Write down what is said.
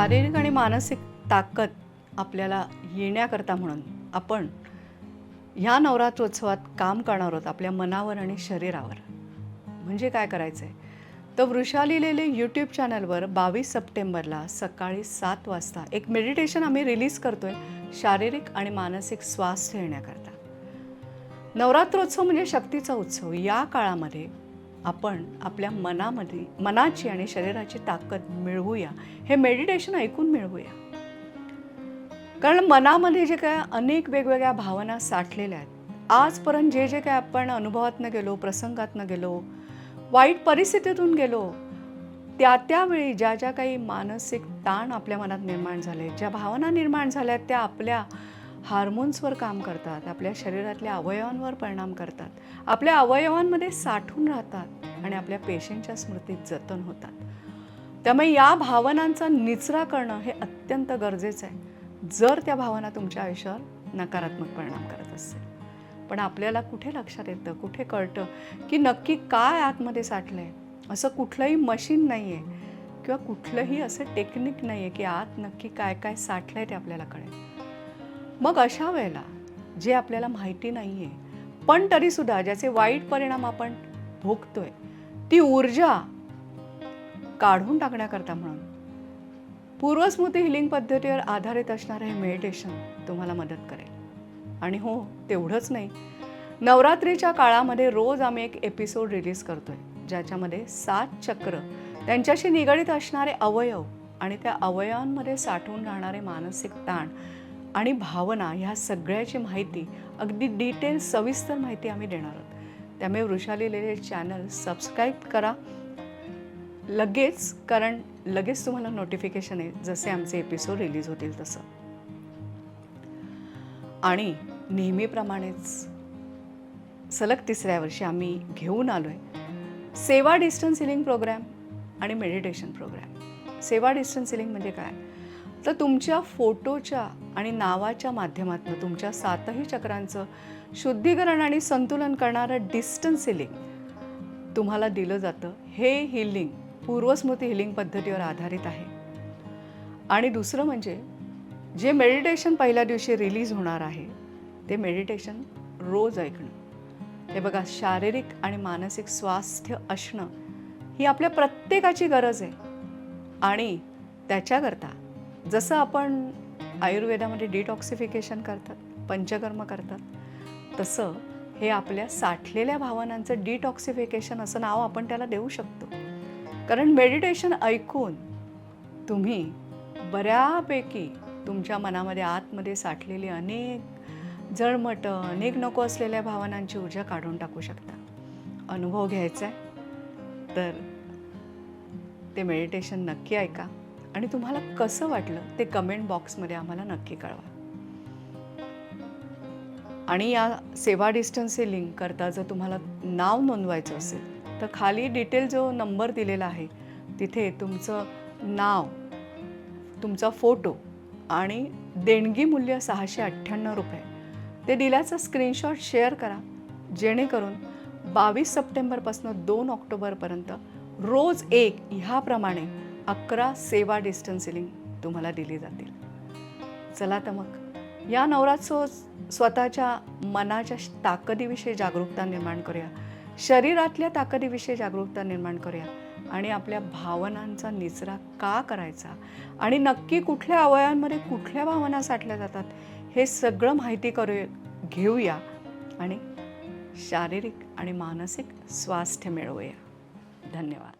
शारीरिक आणि मानसिक ताकद आपल्याला येण्याकरता म्हणून आपण ह्या नवरात्रोत्सवात काम करणार आहोत आपल्या मनावर आणि शरीरावर. म्हणजे काय करायचं आहे तर वृषा लिहिलेले यूट्यूब चॅनलवर बावीस सप्टेंबरला सकाळी सात वाजता एक मेडिटेशन आम्ही रिलीज करतो आहे शारीरिक आणि मानसिक स्वास्थ्य येण्याकरता. नवरात्रोत्सव म्हणजे शक्तीचा उत्सव. या काळामध्ये आपण आपल्या मनामध्ये मनाची आणि शरीराची ताकद मिळवूया. हे मेडिटेशन ऐकून मिळवूया. कारण मनामध्ये जे काय अनेक वेगवेगळ्या भावना साठलेल्या आहेत. आजपर्यंत जे जे काय आपण अनुभवातनं गेलो प्रसंगातनं गेलो वाईट परिस्थितीतून गेलो त्या त्यावेळी ज्या ज्या काही मानसिक ताण आपल्या मनात निर्माण झाले ज्या भावना निर्माण झाल्या त्या आपल्या हार्मोन्सवर काम करतात आपल्या शरीरातल्या अवयवांवर परिणाम करतात. आपल्या अवयवांमध्ये साठून राहतात आणि आपल्या पेशींच्या स्मृतीत जतन होतात. त्यामुळे या भावनांचा निचरा करणं हे अत्यंत गरजेचं आहे. जर त्या भावना तुमच्या आयुष्यावर नकारात्मक परिणाम करत असेल पण आपल्याला कुठे लक्षात येतं कुठे कळतं की नक्की काय आतमध्ये साठलं आहे असं कुठलंही मशीन नाही आहे किंवा कुठलंही असं टेक्निक नाही आहे की आत नक्की काय काय साठलं आहे ते आपल्याला कळेल. मग अशा वेळेला जे आपल्याला माहिती नाही आहे पण तरीसुद्धा ज्याचे वाईट परिणाम आपण भोगतोय ती ऊर्जा काढून टाकण्याकरता म्हणून पूर्वस्मृती हिलिंग पद्धतीवर आधारित असणारं हे मेडिटेशन तुम्हाला मदत करेल. आणि हो तेवढंच नाही. नवरात्रीच्या काळामध्ये रोज आम्ही एक एपिसोड रिलीज करतोय ज्याच्यामध्ये सात चक्र त्यांच्याशी निगडीत असणारे अवयव आणि त्या अवयवांमध्ये साठवून राहणारे मानसिक ताण आणि भावना ह्या सगळ्याची माहिती अगदी डिटेल सविस्तर माहिती आम्ही देणार आहोत. त्यामुळे वृषाली लिहिलेले चॅनल सबस्क्राईब करा. लगेच कारण लगेच तुम्हाला नोटिफिकेशन आहे जसे आमचे एपिसोड रिलीज होतील तसं. आणि नेहमीप्रमाणेच सलग तिसऱ्या वर्षी आम्ही घेऊन आलो आहे सेवा डिस्टन्स हिलिंग प्रोग्रॅम आणि मेडिटेशन प्रोग्रॅम सेवा डिस्टन्स हिलिंग म्हणजे काय? तर तुमच्या फोटोच्या आणि नावाच्या माध्यमातून तुमच्या सातही चक्रांचं शुद्धीकरण आणि संतुलन करणारं डिस्टन्स हिलिंग तुम्हाला दिलं जातं. हे हिलिंग पूर्वस्मृती हिलिंग पद्धतीवर आधारित आहे. आणि दुसरं म्हणजे जे मेडिटेशन पहिल्या दिवशी रिलीज होणार आहे ते मेडिटेशन रोज ऐकणं. हे बघा शारीरिक आणि मानसिक स्वास्थ्य असणं ही आपल्या प्रत्येकाची गरज आहे. आणि त्याच्याकरता जसं आपण आयुर्वेदामध्ये डिटॉक्सिफिकेशन करतात पंचकर्म करतात तसं हे आपल्या साठलेल्या भावनांचं डिटॉक्सिफिकेशन असं नाव आपण त्याला देऊ शकतो. कारण मेडिटेशन ऐकून तुम्ही बऱ्यापैकी तुमच्या मनामध्ये आतमध्ये साठलेली अनेक जळमटं अनेक नको असलेल्या भावनांची ऊर्जा काढून टाकू शकता. अनुभव घ्यायचा आहे तर ते मेडिटेशन नक्की ऐका. आणि तुम्हाला कसं वाटलं ते कमेंट बॉक्समध्ये आम्हाला नक्की कळवा. आणि या सेवा डिस्टन्स हे लिंक करता जर तुम्हाला नाव नोंदवायचं असेल तर खाली डिटेल जो नंबर दिलेला आहे तिथे तुमचं नाव तुमचा फोटो आणि देणगी मूल्य सहाशे अठ्ठ्याण्णव रुपये. ते दिल्याचं स्क्रीनशॉट शेअर करा जेणेकरून बावीस सप्टेंबरपासून दोन ऑक्टोबरपर्यंत रोज एक ह्याप्रमाणे अकरा सेवा डिस्टन्सिलिंग तुम्हाला दिली जातील. चला तर मग. या नवरात्रोत्सव स्वतःच्या मनाच्या ताकदीविषयी जागरूकता निर्माण करूया. शरीरातल्या ताकदीविषयी जागरूकता निर्माण करूया. आणि आपल्या भावनांचा निचरा का करायचा? आणि नक्की कुठल्या अवयवांमध्ये कुठल्या भावना साठल्या जातात? हे सगळं माहिती करू घेऊया. आणि शारीरिक आणि मानसिक स्वास्थ्य मिळवूया. धन्यवाद.